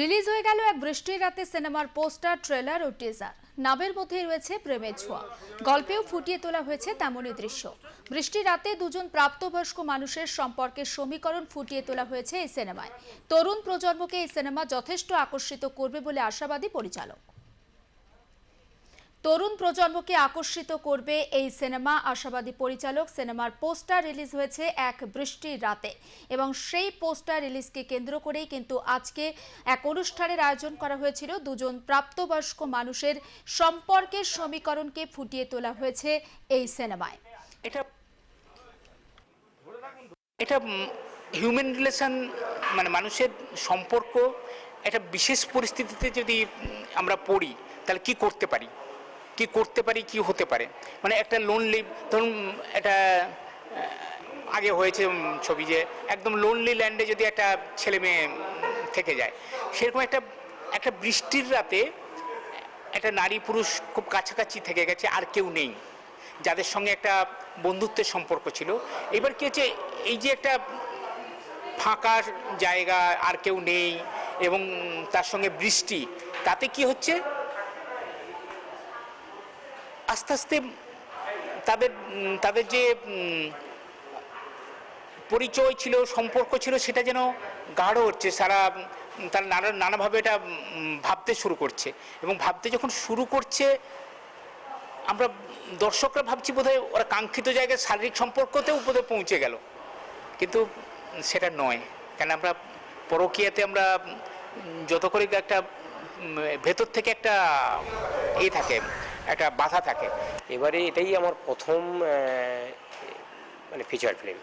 Release হয়ে গেল এক বৃষ্টির রাতে সিনেমার পোস্টার, ট্রেলার ও টিজার। নামের মধ্যে রয়েছে প্রেমের ছোঁয়া। গল্পেও ফুটিয়ে তোলা হয়েছে তেমনই দৃশ্য। বৃষ্টির রাতে দুজন প্রাপ্তবয়স্ক মানুষের সম্পর্কের সমীকরণ ফুটিয়ে তোলা হয়েছে এই সিনেমায়। তরুণ প্রজন্মকে এই সিনেমা যথেষ্ট আকর্ষিত করবে বলে আশাবাদী পরিচালক। তরুণ প্রজন্মকে আকর্ষিত করবে এই সিনেমা। আশাবাদী পরিচালক সিনেমার পোস্টার রিলিজ হয়েছে এক বৃষ্টির রাতে এবং সেই পোস্টার রিলিজকে কেন্দ্র করেই কিন্তু আজকে এক অনুষ্ঠানের আয়োজন করা হয়েছিল। দুজন প্রাপ্তবয়স্ক মানুষের সম্পর্কের সমীকরণকে ফুটিয়ে তোলা হয়েছে এই সিনেমায়। এটা এটা হিউম্যান রিলেশন মানে মানুষের সম্পর্ক, একটা বিশেষ পরিস্থিতিতে যদি আমরা পড়ি, তাহলে কি করতে পারি? কি করতে পারি, কি হতে পারে? মানে একটা লোনলি ধরুন একটা আগে হয়েছে ছবি যে একদম লোনলি ল্যান্ডে যদি একটা ছেলে মেয়ে থেকে যায়, সেরকম একটা একটা বৃষ্টির রাতে একটা নারী পুরুষ খুব কাছাকাছি থেকে গেছে, আর কেউ নেই। যাদের সঙ্গে একটা বন্ধুত্বের সম্পর্ক ছিল। এবার কি হচ্ছে, এই যে একটা ফাঁকা জায়গা, আর কেউ নেই, এবং তার সঙ্গে বৃষ্টি, তাতে কি হচ্ছে? আস্তে আস্তে তাদের তাদের যে পরিচয় ছিল, সম্পর্ক ছিল, সেটা যেন গাঢ় হচ্ছে, সারা তারা নানা, নানাভাবে এটা ভাবতে শুরু করছে। এবং ভাবতে যখন শুরু করছে, আমরা দর্শকরা ভাবছি বোধহয় ওরা কাঙ্ক্ষিত জায়গায় শারীরিক সম্পর্কতেও বোধহয় পৌঁছে গেল। কিন্তু সেটা নয়। কেন আমরা পরকীয়াতে আমরা যত করে একটা ভেতর থেকে একটা, এ থাকে একটা বাধা থাকে। এবারে এটাই আমার প্রথম মানে ফিচার ফিল্ম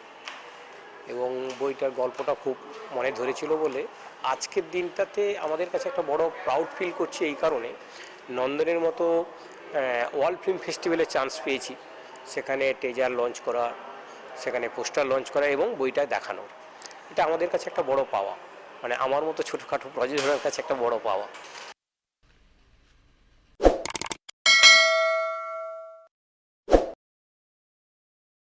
এবং বইটার গল্পটা খুব মনে ধরেছিল বলে আজকের দিনটাতে আমাদের কাছে একটা বড় প্রাউড ফিল করছি এই কারণে। নন্দনের মতো ওয়ার্ল্ড ফিল্ম ফেস্টিভ্যালে চান্স পেয়েছি। সেখানে টেজার লঞ্চ করা, সেখানে পোস্টার লঞ্চ করা এবং বইটা দেখানো। এটা আমাদের কাছে একটা বড় পাওয়া। মানে আমার মতো ছোটোখাটো প্রযোজনের কাছে একটা বড় পাওয়া।